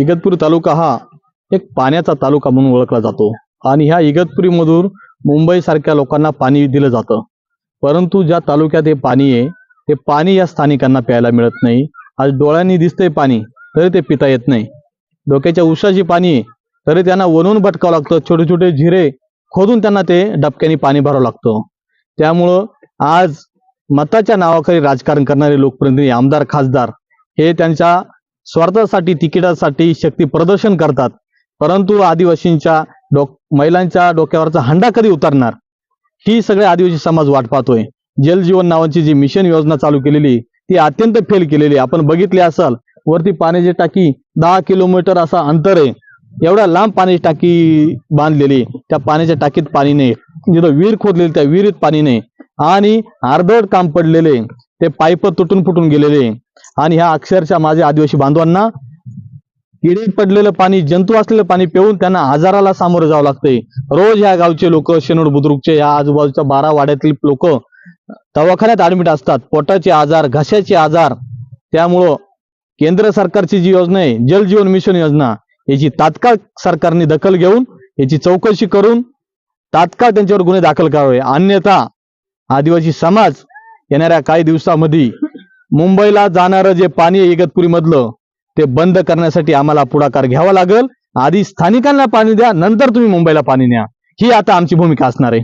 इगतपुरी तालुका हा एक पाण्याचा तालुका म्हणून ओळखला जातो. आणि ह्या इगतपुरीमधून मुंबईसारख्या लोकांना पाणी दिलं जातं. परंतु ज्या तालुक्यात हे पाणी आहे ते पाणी या स्थानिकांना प्यायला मिळत नाही. आज डोळ्यांनी दिसतंय पाणी तरी ते पिता येत नाही. डोक्याच्या उशाची पाणी आहे तरी त्यांना वरून भटकावं लागतं. छोटे छोटे झिरे खोदून त्यांना ते डबक्याने पाणी भरावं लागतं. त्यामुळं आज मताच्या नावाखाली राजकारण करणारे लोकप्रतिनिधी आमदार खासदार हे त्यांच्या स्वार्थासाठी तिकिटासाठी शक्ती प्रदर्शन करतात. परंतु आदिवासींच्या डोक महिलांच्या डोक्यावरचा हंडा कधी उतरणार? ही सगळे आदिवासी समाज वाट पाहतोय. जल जीवन नावाची जी मिशन योजना चालू केलेली ती अत्यंत फेल केलेली. आपण बघितली असाल वरती पाण्याची टाकी दहा किलोमीटर असा अंतर आहे. एवढ्या लांब पाण्याची टाकी बांधलेली त्या पाण्याच्या टाकीत पाणी नाही. जिथं विहीर खोदलेली त्या विहिरीत पाणी नाही. आणि अर्धवट काम पडलेले ते पाईप तुटून फुटून गेलेले. आणि ह्या अक्षरशः माझ्या आदिवासी बांधवांना किडे पडलेलं पाणी जंतू असलेलं पाणी पिऊन त्यांना आजाराला सामोरं जावं लागतंय. रोज ह्या गावचे लोक शेनोड बुद्रुकचे या आजूबाजूच्या बारा वाड्यातील लोक दवाखान्यात ऍडमिट असतात. पोटाचे आजार घशाचे आजार. त्यामुळं केंद्र सरकारची जी योजना आहे जल जीवन मिशन योजना याची तात्काळ सरकारने दखल घेऊन याची चौकशी करून तात्काळ त्यांच्यावर गुन्हे दाखल करावे. अन्यथा आदिवासी समाज येणाऱ्या काही दिवसामध्ये मुंबईला जाणारं जे पाणी इगतपुरी मधलं ते बंद करण्यासाठी आम्हाला पुढाकार घ्यावा लागेल. आधी स्थानिकांना पाणी द्या नंतर तुम्ही मुंबईला पाणी न्या. ही आता आमची भूमिका असणार आहे.